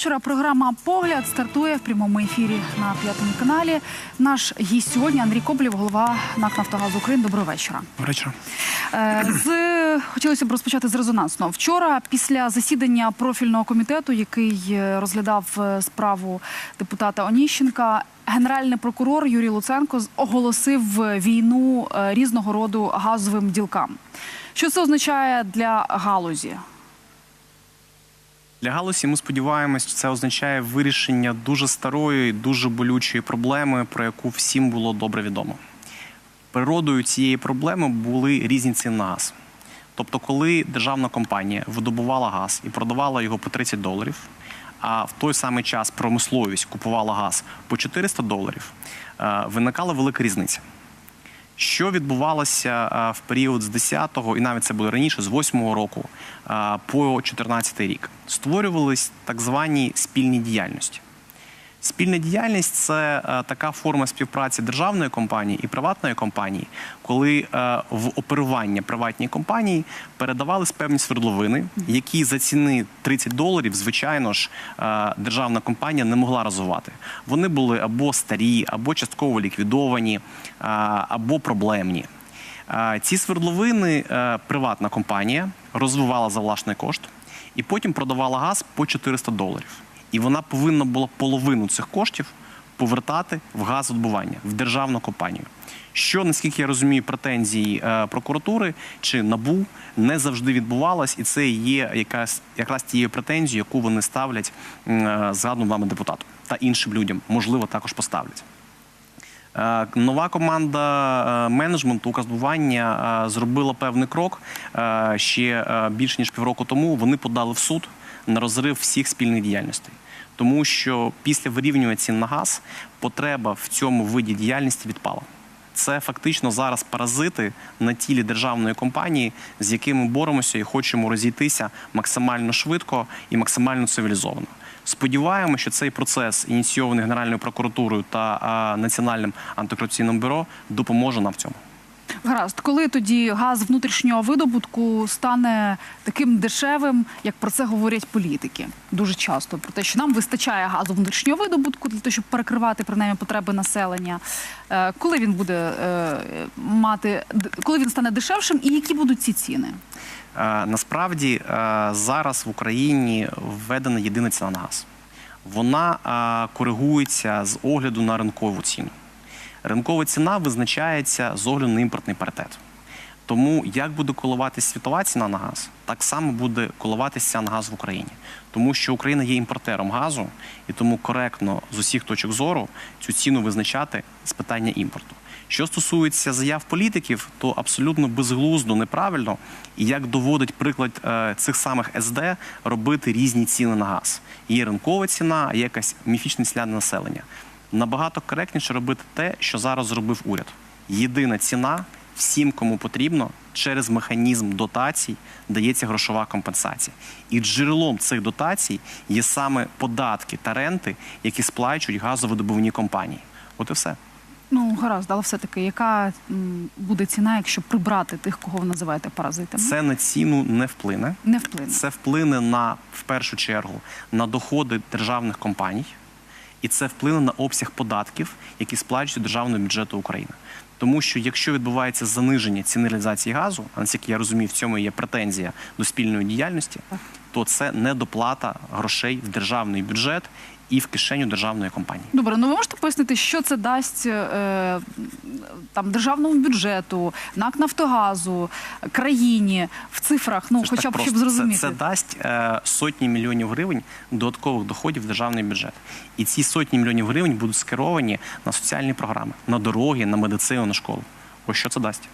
вечора. Програма Погляд стартує в прямому ефірі на п'ятому каналі. Наш гість сьогодні Андрій Коблєв, голова НАК «Нафтогаз України. Доброго вечора. Вечора. Е, З хотілося б розпочати з резонансного. Вчора, після засідання профільного комітету, який е, розглядав е, справу депутата Оніщенка, генеральний прокурор Юрій Луценко оголосив війну різного роду газовим ділкам. Що це означає для галузі? Для галузі ми сподіваємось, це означає вирішення дуже старої, дуже болючої проблеми, про яку всім було добре відомо. Природою цієї проблеми були різні ціни на газ. Тобто, коли державна компанія видобувала газ і продавала його по 30 доларів, а в той самий час промисловість купувала газ по 400 доларів, е, виникала велика різниця. Що відбувалося е, в період з 10-го, і навіть це було раніше, з 8-го року е, по 14-й рік, створювались так звані спільні діяльності. Спільна діяльність це е, така форма співпраці державної компанії і приватної компанії, коли е, в оперування приватній компанії передавались певні свердловини, які за ціни 30 доларів, звичайно ж, е, державна компанія не могла розвивати. Вони були або старі, або частково ліквідовані, е, або проблемні. Е, Ці свердловини е, приватна компанія розвивала за власний кошт і потім продавала газ по 400 доларів. І вона повинна була половину цих коштів повертати в газодобування, в державну компанію. Що, наскільки я розумію, претензії е, прокуратури чи НАБУ не завжди відбувалось, і це є якраз тією претензією, яку вони ставлять е, вами депутату та іншим людям, можливо, також поставлять. Е, Нова команда менеджменту указування е, зробила певний крок ще більше ніж півроку тому. Вони подали в суд на розрив всіх спільних діяльностей, тому що після вирівнювання цін на газ потреба в цьому виді діяльності відпала. Це фактично зараз паразити на тілі державної компанії, з якими боремося і хочемо розійтися максимально швидко і максимально цивілізовано. Сподіваємося, що цей процес, ініційований Генеральною прокуратурою та Національним антикорупційним бюро, допоможе нам в цьому. Гаразд, коли тоді газ внутрішнього видобутку стане таким дешевим, як про це говорять політики, дуже часто про те, що нам вистачає газу внутрішнього видобутку для того, щоб перекривати принаймні потреби населення. Е, Коли він буде е, мати коли він стане дешевшим, і які будуть ці ціни? Е, Насправді зараз в Україні введена єдина ціна на газ. Вона коригується з огляду на ринкову ціну. Ринкова ціна визначається з огляду на імпортний паритет. Тому як буде коливатися світова ціна на газ, так само буде коливатися на газ в Україні. Тому що Україна є імпортером газу, і тому коректно з усіх точок зору цю ціну визначати з питання імпорту. Що стосується заяв політиків, то абсолютно безглуздо, неправильно, і як доводить приклад е, цих самих СД, робити різні ціни на газ. Є ринкова ціна, а є якась міфічна ціна на населення. Набагато коректніше робити те, що зараз зробив уряд. Єдина ціна всім, кому потрібно, через механізм дотацій дається грошова компенсація. І джерелом цих дотацій є саме податки та ренти, які сплачують газовидобувні компанії. От і все. Ну гаразд, але все таки, яка буде ціна, якщо прибрати тих, кого ви називаєте паразитами? Це на ціну не вплине. не вплине. Це вплине на в першу чергу на доходи державних компаній, і це вплине на обсяг податків, які сплачують до державного бюджету України. Тому що якщо відбувається заниження ціни реалізації газу, а наскільки я розумію, в цьому є претензія до спільної діяльності, то це недоплата грошей в державний бюджет і в кишеню державної компанії. Добре, ну ви можете пояснити, що це дасть е, там державному бюджету, НАК Нафтогазу, країні в цифрах, ну Це хоча б щоб зрозуміти. Це, це дасть е, сотні мільйонів гривень додаткових доходів в державний бюджет. І ці сотні мільйонів гривень будуть скеровані на соціальні програми, на дороги, на медицину, на школу. Ось що це дасть.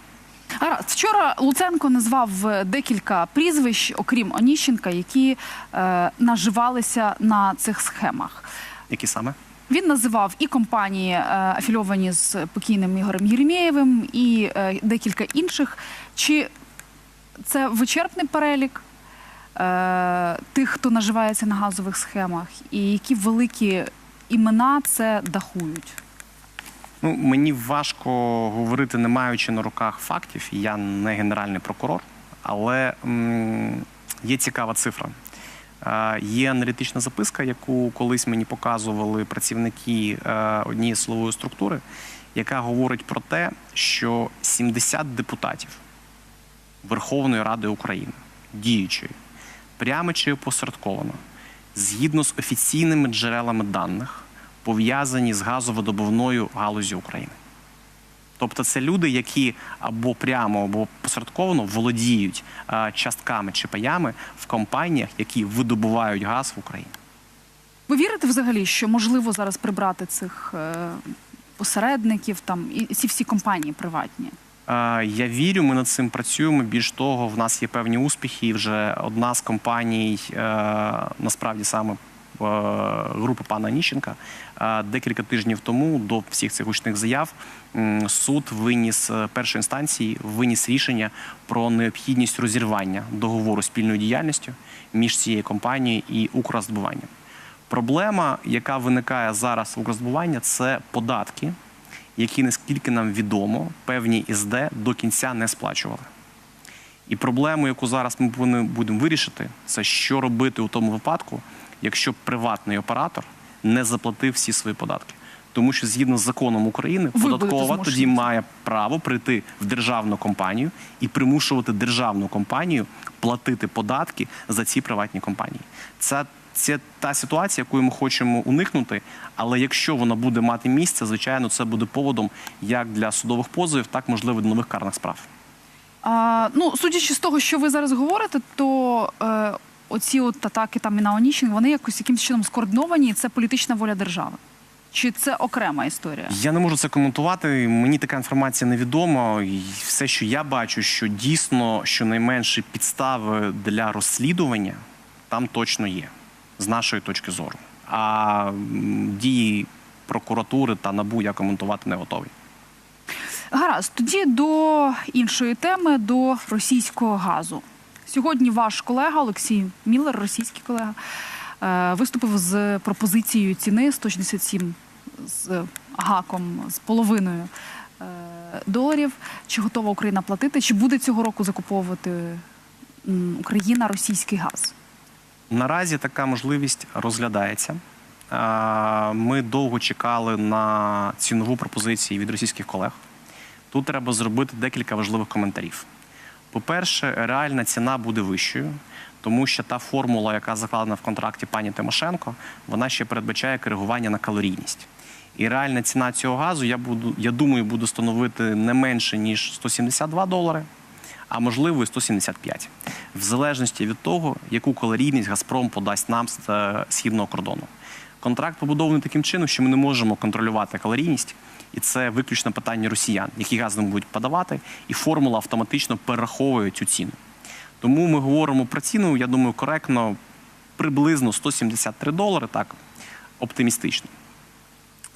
Гаразд. Вчора Луценко назвав е, декілька прізвищ, окрім Оніщенка, які е, наживалися на цих схемах. Які саме? Він називав і компанії, е, афільовані з покійним Ігорем Єремєєвим, і е, декілька інших. Чи це вичерпний перелік е, тих, хто наживається на газових схемах, і які великі імена це дахують? Ну, мені важко говорити, не маючи на руках фактів. Я не генеральний прокурор, але м, є цікава цифра. Е, Є аналітична записка, яку колись мені показували працівники е, однієї силової структури, яка говорить про те, що 70 депутатів Верховної Ради України, діючої, прямо чи опосередковано, згідно з офіційними джерелами даних, пов'язані з газовидобувною галузі України. Тобто це люди, які або прямо, або посередковано володіють частками чи паями в компаніях, які видобувають газ в Україні. Ви вірите взагалі, що можливо зараз прибрати цих е, посередників там і ці всі компанії приватні? Я вірю, ми над цим працюємо. Більш того, в нас є певні успіхи. І вже одна з компаній, е, насправді саме е, групи пана Ніщенка, декілька тижнів тому до всіх цих гучних заяв суд виніс е, першої інстанції виніс рішення про необхідність розірвання договору спільною діяльністю між цією компанією і Укрзбуванням. Проблема, яка виникає зараз в Укрзбування, це податки, які, наскільки нам відомо, певні СД до кінця не сплачували. І проблему, яку зараз ми будемо вирішити, це що робити у тому випадку, якщо приватний оператор не заплатив всі свої податки. Тому що згідно з законом України, Ви податкова тоді має право прийти в державну компанію і примушувати державну компанію платити податки за ці приватні компанії. Це, це та ситуація, яку ми хочемо уникнути. Але якщо вона буде мати місце, звичайно, це буде поводом як для судових позовів, так можливо для нових карних справ. А, ну, судячи з того, що ви зараз говорите, то е, оці от атаки там і на Онічин, вони якось якимось чином скоординовані, і це політична воля держави. Чи це окрема історія? Я не можу це коментувати. Мені така інформація невідома. І все, що я бачу, що дійсно щонайменше підстави для розслідування там точно є, з нашої точки зору. А дії прокуратури та набу я коментувати не готовий. Гаразд, тоді до іншої теми, до російського газу. Сьогодні ваш колега Олексій Міллер, російський колега, е, виступив з пропозицією ціни 167 з гаком, з половиною е, доларів. Чи готова Україна платити? Чи буде цього року закуповувати Україна російський газ? Наразі така можливість розглядається. Е, Ми довго чекали на цінову пропозицію від російських колег. Тут треба зробити декілька важливих коментарів. По-перше, реальна ціна буде вищою, тому що та формула, яка закладена в контракті пані Тимошенко, вона ще передбачає коригування на калорійність. І реальна ціна цього газу, я буду, я думаю, буде становити не менше ніж 172 долари, а можливо і 175, в залежності від того, яку калорійність Газпром подасть нам з е, східного кордону. Контракт побудований таким чином, що ми не можемо контролювати калорійність, і це виключно питання росіян, які газ нам будуть подавати, і формула автоматично перераховує цю ціну. Тому ми говоримо про ціну, я думаю, коректно, приблизно 173 долари, так, оптимістично.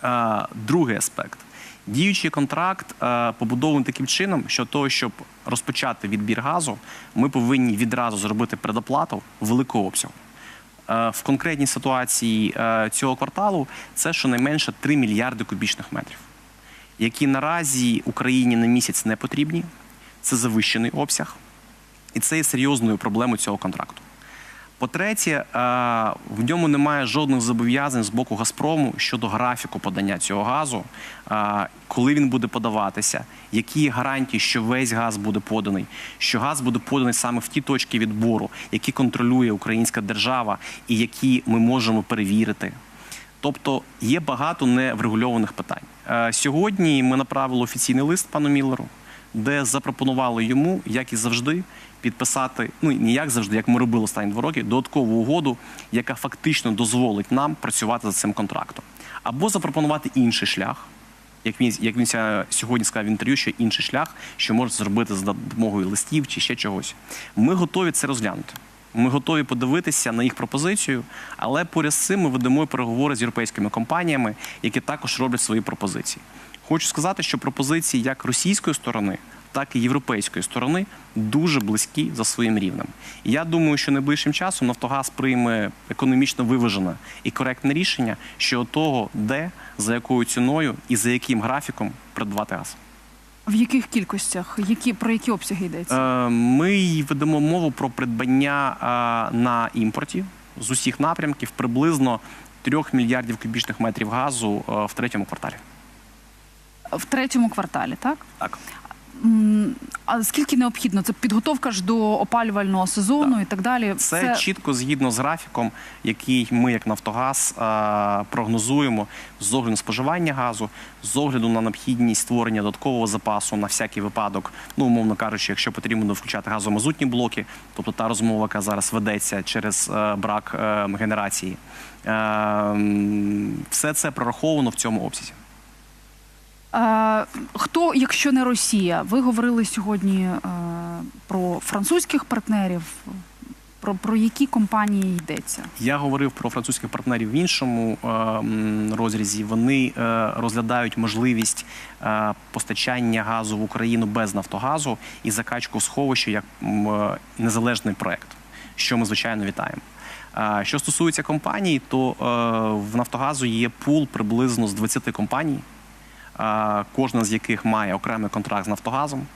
Е, Другий аспект. Діючий контракт е, побудований таким чином, що того, щоб розпочати відбір газу, ми повинні відразу зробити предоплату великого обсягу. Е, В конкретній ситуації цього кварталу це щонайменше 3 мільярди кубічних метрів, які наразі Україні на місяць не потрібні. Це завищений обсяг, і це є серйозною проблемою цього контракту. По-третє, е, в ньому немає жодних зобов'язань з боку Газпрому щодо графіку подання цього газу, е, коли він буде подаватися, які гарантії, що весь газ буде поданий, що газ буде поданий саме в ті точки відбору, які контролює українська держава і які ми можемо перевірити. Тобто є багато неврегульованих питань. Е, Сьогодні ми направили офіційний лист пану Міллеру, де запропонували йому, як і завжди, підписати, ну не як завжди, як ми робили останні два роки, додаткову угоду, яка фактично дозволить нам працювати за цим контрактом, або запропонувати інший шлях. Як він як він сьогодні сказав в інтерв'ю, що інший шлях, що може зробити за допомогою листів чи ще чогось. Ми готові це розглянути. Ми готові подивитися на їх пропозицію, але поряд з цим ми ведемо переговори з європейськими компаніями, які також роблять свої пропозиції. Хочу сказати, що пропозиції як російської сторони, так і європейської сторони дуже близькі за своїм рівнем. Я думаю, що найближчим часом Нафтогаз прийме економічно виважене і коректне рішення щодо того, де, за якою ціною і за яким графіком придбати газ. В яких кількостях? Які, про які обсяги йдеться? Е, Ми ведемо мову про придбання е, на імпорті з усіх напрямків приблизно 3 мільярдів кубічних метрів газу е, в третьому кварталі. В третьому кварталі, так? Так. А скільки необхідно? Це підготовка ж до опалювального сезону і так далі. Це, чітко згідно з графіком, який ми, як Нафтогаз, прогнозуємо з огляду споживання газу, з огляду на необхідність створення додаткового запасу на всякий випадок. Ну, умовно кажучи, якщо потрібно включати газомазутні блоки, тобто та розмова, яка зараз ведеться через е, брак е, генерації, е, все це прораховано в цьому обсязі. Хто, якщо не Росія? Ви говорили сьогодні е, про французьких партнерів. Про, про які компанії йдеться? Я говорив про французьких партнерів в іншому е, розрізі. Вони е, розглядають можливість е, постачання газу в Україну без Нафтогазу і закачку сховища як е, незалежний проект, що ми звичайно вітаємо. Що стосується компаній, то е, в Нафтогазу є пул приблизно з 20 компаній, кожна з яких має окремий контракт з Нафтогазом.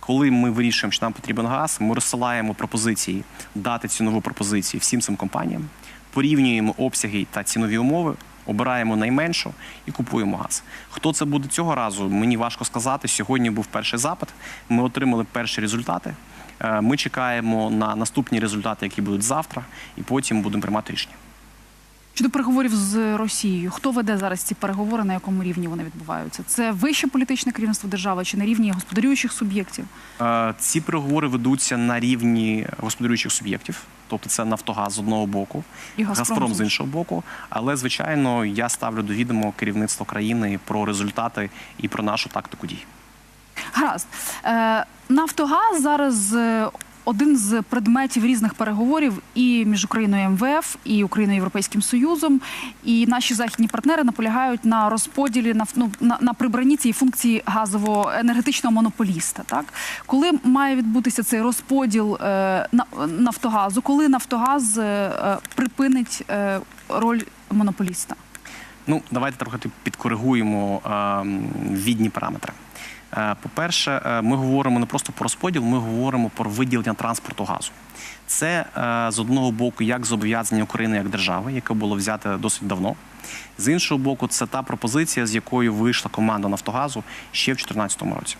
Коли ми вирішуємо, що нам потрібен газ, ми розсилаємо пропозиції, дати цінову пропозицію всім цим компаніям, порівнюємо обсяги та цінові умови, обираємо найменшу і купуємо газ. Хто це буде цього разу? Мені важко сказати. Сьогодні був перший запит. Ми отримали перші результати. Е, Ми чекаємо на наступні результати, які будуть завтра, і потім будемо приймати рішення. Щодо переговорів з Росією, хто веде зараз ці переговори, на якому рівні вони відбуваються? Це вище політичне керівництво держави чи на рівні господарюючих суб'єктів? Е, Ці переговори ведуться на рівні господарюючих суб'єктів, тобто це Нафтогаз з одного боку, І «Газпром» Газпром з іншого боку. Але звичайно, я ставлю до відома керівництво країни про результати і про нашу тактику дій. Гаразд. Е, Нафтогаз зараз е, один з предметів різних переговорів і між Україною МВФ, і Україною Європейським Союзом. І наші західні партнери наполягають на розподілі на, ну, на, на прибранні цієї функції газового енергетичного монополіста. Так коли має відбутися цей розподіл е, на, Нафтогазу, коли Нафтогаз е, е, припинить е, роль монополіста? Ну, давайте трохи підкоригуємо е, відні параметри. Е, По-перше, е, ми говоримо не просто про розподіл, ми говоримо про виділення транспорту газу. Це е, з одного боку як зобов'язання України як держави, яке було взяте досить давно. З іншого боку, це та пропозиція, з якою вийшла команда Нафтогазу ще в 2014 році.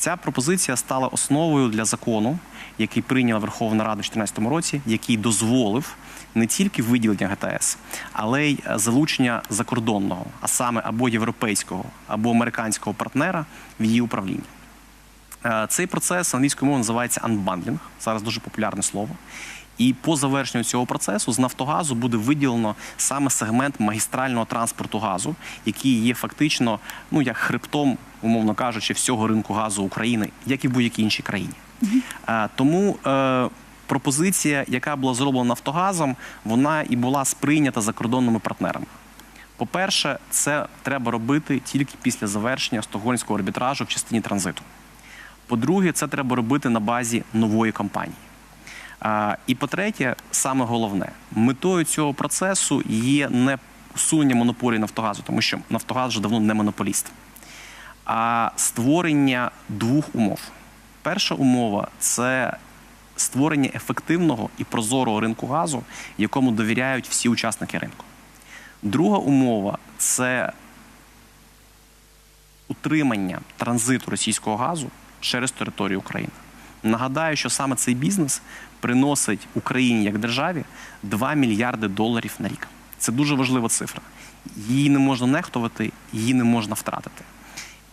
Ця пропозиція стала основою для закону, який прийняла Верховна Рада в 2014 році, який дозволив не тільки виділення ГТС, але й залучення закордонного, а саме або європейського, або американського партнера в її управлінні. Е, Цей процес англійською мовою називається unbundling, зараз дуже популярне слово. І по завершенню цього процесу з Нафтогазу буде виділено саме сегмент магістрального транспорту газу, який є фактично ну як хребтом, умовно кажучи, всього ринку газу України, як і в будь-якій іншій країні. Е, Тому е, пропозиція, яка була зроблена Нафтогазом, вона і була сприйнята закордонними партнерами. По-перше, це треба робити тільки після завершення стокгольмського арбітражу в частині транзиту. По-друге, це треба робити на базі нової компанії. А, І по-третє, саме головне, метою цього процесу є не усунення монополії Нафтогазу, тому що Нафтогаз вже давно не монополіст, а створення двох умов. Перша умова це створення ефективного і прозорого ринку газу, якому довіряють всі учасники ринку. Друга умова це утримання транзиту російського газу через територію України. Нагадаю, що саме цей бізнес приносить Україні як державі 2 мільярди доларів на рік. Це дуже важлива цифра. Її не можна нехтувати, її не можна втратити.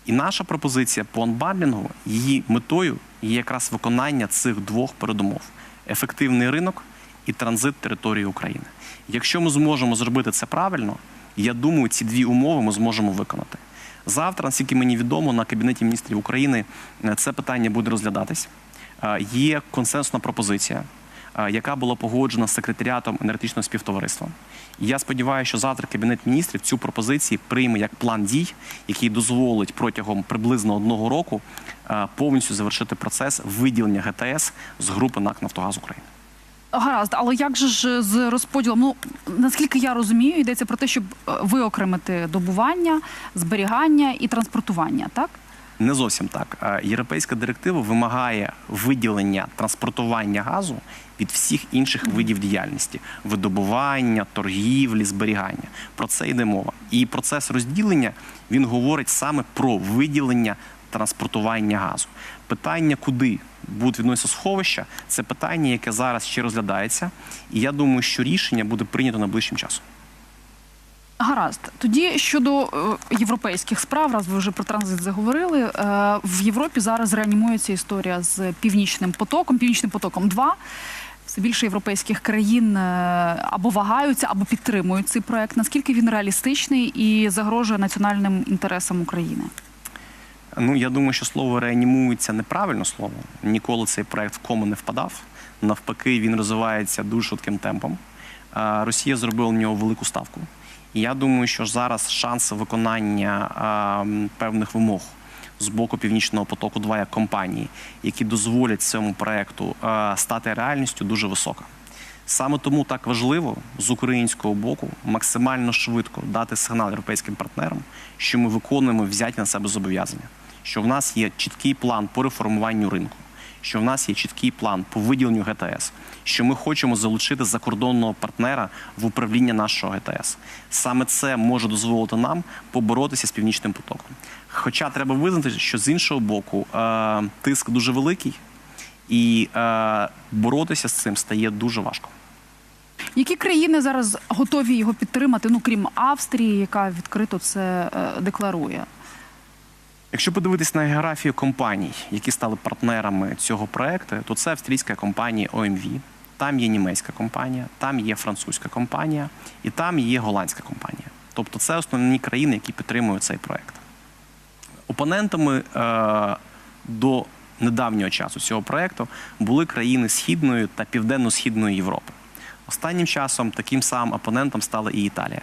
І наша пропозиція по анбандлінгу, її метою є якраз виконання цих двох передумов: ефективний ринок і транзит території України. Якщо ми зможемо зробити це правильно, я думаю, ці дві умови ми зможемо виконати. Завтра, наскільки мені відомо, на кабінеті міністрів України е, це питання буде розглядатись. Е, Є консенсусна пропозиція, яка була погоджена з секретаріатом енергетичного співтовариства. І я сподіваюся, що завтра кабінет міністрів цю пропозицію прийме як план дій, який дозволить протягом приблизно одного року е, повністю завершити процес виділення ГТС з групи НАК Нафтогаз України. Гаразд, але як же ж з розподілом? Ну наскільки я розумію, йдеться про те, щоб е, виокремити добування, зберігання і транспортування, так? Не зовсім так. Європейська директива вимагає виділення транспортування газу від всіх інших видів діяльності: видобування, торгівлі, зберігання. Про це йде мова. І процес розділення він говорить саме про виділення транспортування газу. Питання, куди будуть відноситися сховища, це питання, яке зараз ще розглядається. І я думаю, що рішення буде прийнято найближчим часом. Гаразд. Тоді щодо е, європейських справ, раз ви вже про транзит заговорили. Е, в Європі зараз реанімується історія з північним потоком, північним потоком 2 Все більше європейських країн е, або вагаються, або підтримують цей проект. Наскільки він реалістичний і загрожує національним інтересам України? Ну, я думаю, що слово реанімується неправильно слово. Ніколи цей проект в кому не впадав. Навпаки, він розвивається дуже швидким темпом. А, Росія зробила на нього велику ставку. Я думаю, що зараз шанси виконання м, певних вимог з боку Північного потоку 2 як компанії, які дозволять цьому проекту а, стати реальністю, дуже висока. Саме тому так важливо з українського боку максимально швидко дати сигнал європейським партнерам, що ми виконуємо взяті на себе зобов'язання, що в нас є чіткий план по реформуванню ринку, що в нас є чіткий план по виділенню ГТС, що ми хочемо залучити закордонного партнера в управління нашого ГТС. Саме це може дозволити нам поборотися з північним потоком. Хоча треба визнати, що з іншого боку е, тиск дуже великий, і е, боротися з цим стає дуже важко. Які країни зараз готові його підтримати? Ну крім Австрії, яка відкрито це е, декларує? Якщо подивитись на географію компаній, які стали партнерами цього проекту, то це австрійська компанія OMV, там є німецька компанія, там є французька компанія і там є голландська компанія. Тобто це основні країни, які підтримують цей проект. Опонентами е, до недавнього часу цього проекту були країни Східної та Південно-Східної Європи. Останнім часом таким самим опонентом стала і Італія.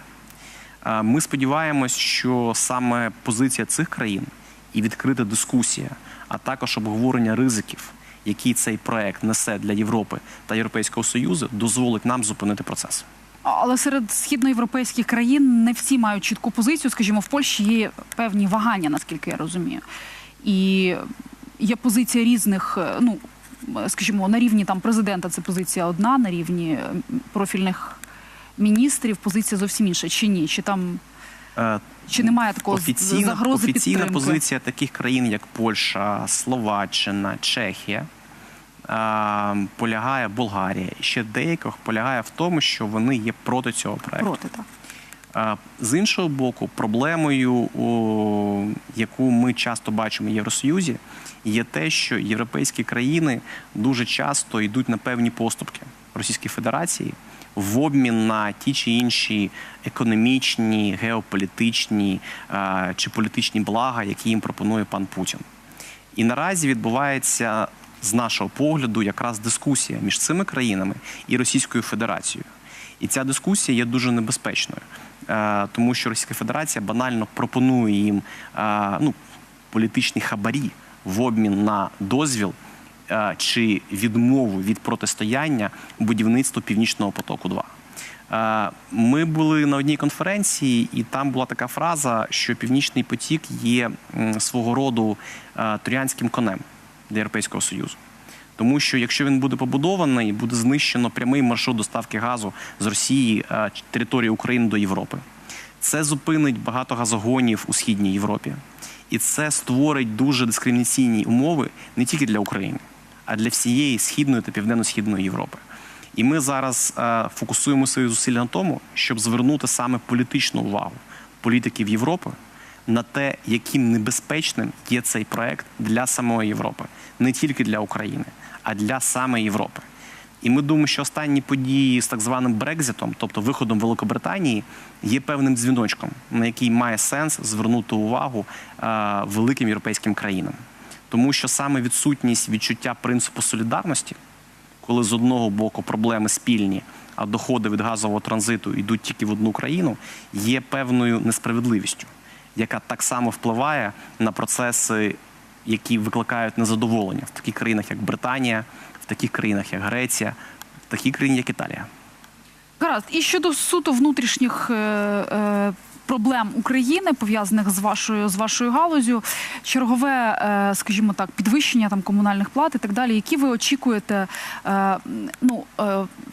Е, Ми сподіваємось, що саме позиція цих країн і відкрита дискусія, а також обговорення ризиків, які цей проект несе для Європи та Європейського Союзу, дозволить нам зупинити процес. Але серед східноєвропейських країн не всі мають чітку позицію. Скажімо, в Польщі є певні вагання, наскільки я розумію. І є позиція різних, е, ну скажімо, на рівні там президента це позиція одна, на рівні е, профільних міністрів позиція зовсім інша. Чи ні? Чи там Е, чи немає такого офіційна, загрози офіційна підтримки? позиція таких країн, як Польща, Словаччина, Чехія, полягає Болгарія. Ще деяких полягає в тому, що вони є проти цього проекту. проти так. З іншого боку, проблемою, яку ми часто бачимо в Євросоюзі, є те, що європейські країни дуже часто йдуть на певні поступки Російської Федерації в обмін на ті чи інші економічні, геополітичні чи політичні блага, які їм пропонує пан Путін. І наразі відбувається з нашого погляду якраз дискусія між цими країнами і Російською Федерацією. І ця дискусія є дуже небезпечною, е, тому що Російська Федерація банально пропонує їм е, ну, політичні хабарі в обмін на дозвіл е, чи відмову від протистояння будівництву Північного потоку 2 Е, Ми були на одній конференції, і там була така фраза, що Північний потік є свого роду е, троянським конем для Європейського Союзу. Тому що якщо він буде побудований, буде знищено прямий маршрут доставки газу з Росії е, території України до Європи. Це зупинить багато газогонів у східній Європі, і це створить дуже дискримінаційні умови не тільки для України, для всієї східної та південно-східної Європи. І ми зараз е, фокусуємо свої зусилля на тому, щоб звернути саме політичну увагу політиків Європи на те, яким небезпечним є цей проект для самої Європи, не тільки для України, а для саме Європи. І ми думаємо, що останні події з так званим Брекзитом, тобто виходом Великобританії, є певним дзвіночком, на який має сенс звернути увагу е, великим європейським країнам. Тому що саме відсутність відчуття принципу солідарності, коли з одного боку проблеми спільні, а доходи від газового транзиту йдуть тільки в одну країну, є певною несправедливістю, яка так само впливає на процеси, які викликають незадоволення в таких країнах, як Британія, в таких країнах, як Греція, в такій країні, як Італія. Гаразд. І щодо суто внутрішніх е, е, проблем України, пов'язаних з вашою з вашою галузю, чергове, е, скажімо так, підвищення там комунальних плат і так далі. Які ви очікуєте? Е, ну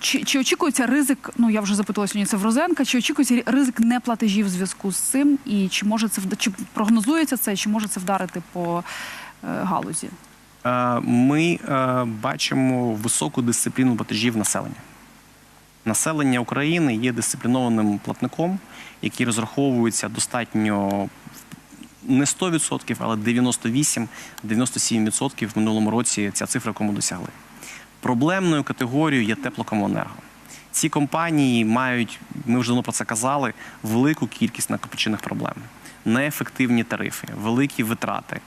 чи, чи очікується ризик? Ну я вже запитала сьогодні це в Розенка. Чи очікується ризик неплатежів в зв'язку з цим? І чи може це чи прогнозується це? Чи може це вдарити по галузі? Ми бачимо високу дисципліну платежів населення. Населення України є дисциплінованим платником, який розраховується достатньо не 100%, але 98-97% в минулому році ця цифра, ми досягли. Проблемною категорією є теплокомуненерго. Ці компанії мають, ми вже давно про це казали, велику кількість накопичених проблем. Неефективні тарифи, великі витрати,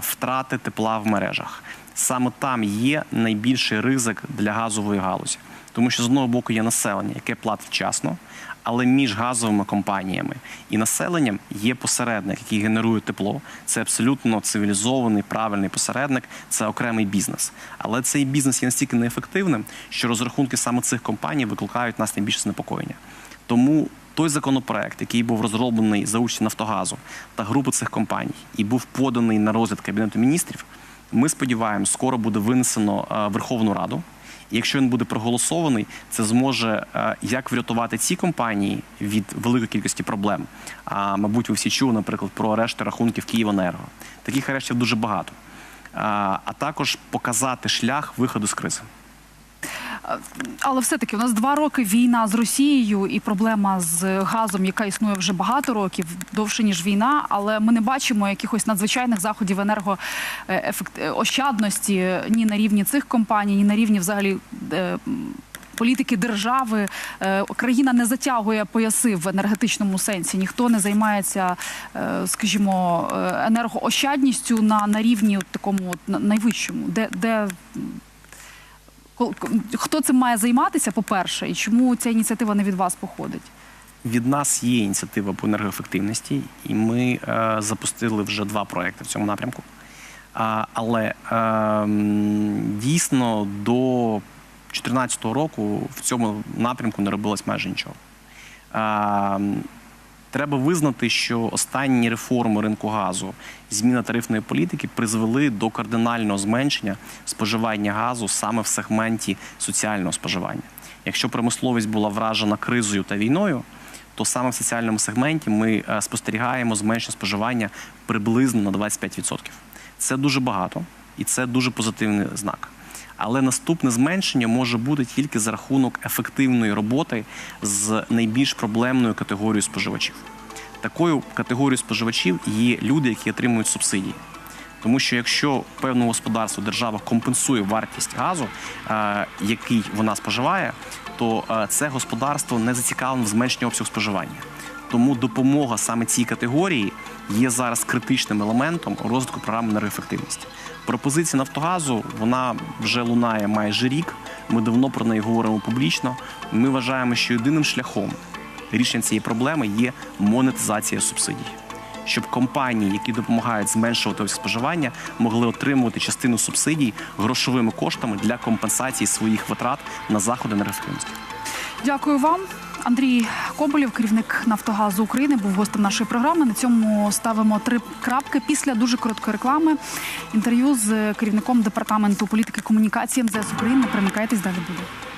втрати тепла в мережах. Саме там є найбільший ризик для газової галузі. Тому що з одного боку є населення, яке платить вчасно, але між газовими компаніями і населенням є посередник, який генерує тепло. Це абсолютно цивілізований, правильний посередник, це окремий бізнес. Але цей бізнес є настільки неефективним, що розрахунки саме цих компаній викликають нас найбільше занепокоєння. Тому той законопроект, який був розроблений за участі Нафтогазу та групи цих компаній, і був поданий на розгляд Кабінету міністрів, ми сподіваємось, скоро буде винесено е, Верховну Раду. Якщо він буде проголосований, це зможе е, як врятувати ці компанії від великої кількості проблем. А мабуть, ви всі чули, наприклад, про арешти рахунків Київенерго. Таких арештів дуже багато. А також показати шлях виходу з кризи. Але все-таки у нас два роки війна з Росією і проблема з газом, яка існує вже багато років, довше ніж війна. Але ми не бачимо якихось надзвичайних заходів енергоощадності ні на рівні цих компаній, ні на рівні взагалі. е, Політики держави Е, країна не затягує пояси в енергетичному сенсі. Ніхто не займається, е, скажімо, е, енергоощадністю на, на рівні такому найвищому, де, де Хто цим має займатися, по-перше, і чому ця ініціатива не від вас походить? Від нас є ініціатива по енергоефективності, і ми е, запустили вже два проекти в цьому напрямку. А, але е, дійсно до 2014 року в цьому напрямку не робилось майже нічого. А, м, Треба визнати, що останні реформи ринку газу, зміна тарифної політики призвели до кардинального зменшення споживання газу саме в сегменті соціального споживання. Якщо промисловість була вражена кризою та війною, то саме в соціальному сегменті ми е, спостерігаємо зменшення споживання приблизно на 25%. Це дуже багато і це дуже позитивний знак. Але наступне зменшення може бути тільки за рахунок ефективної роботи з найбільш проблемною категорією споживачів. Такою категорією споживачів є люди, які отримують субсидії. Тому що якщо певному господарству держава компенсує вартість газу, е, який вона споживає, то е, це господарство не зацікавлено в зменшенні обсягу споживання. Тому допомога саме цій категорії є зараз критичним елементом розвитку програми енергоефективності. Пропозиція Нафтогазу вона вже лунає майже рік. Ми давно про неї говоримо публічно. Ми вважаємо, що єдиним шляхом рішення цієї проблеми є монетизація субсидій. Щоб компанії, які допомагають зменшувати споживання, могли отримувати частину субсидій грошовими коштами для компенсації своїх витрат на заходи енергоефективності. Дякую вам. Андрій Коболєв, керівник Нафтогазу України, був гостем нашої програми. На цьому ставимо три крапки після дуже короткої реклами. Інтерв'ю з керівником департаменту політики комунікації МЗС України. Не Примикайтесь, далі буде.